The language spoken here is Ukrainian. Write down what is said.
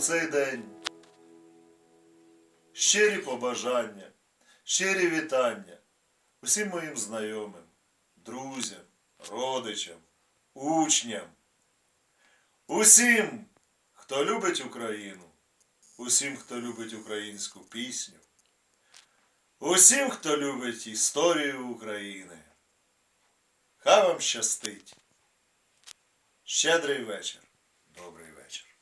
цей день. Щирі побажання, щирі вітання усім моїм знайомим, друзям, родичам, учням, усім, хто любить Україну, усім, хто любить українську пісню, усім, хто любить історію України. Хай вам щастить! Щедрий вечір, добрий вечір.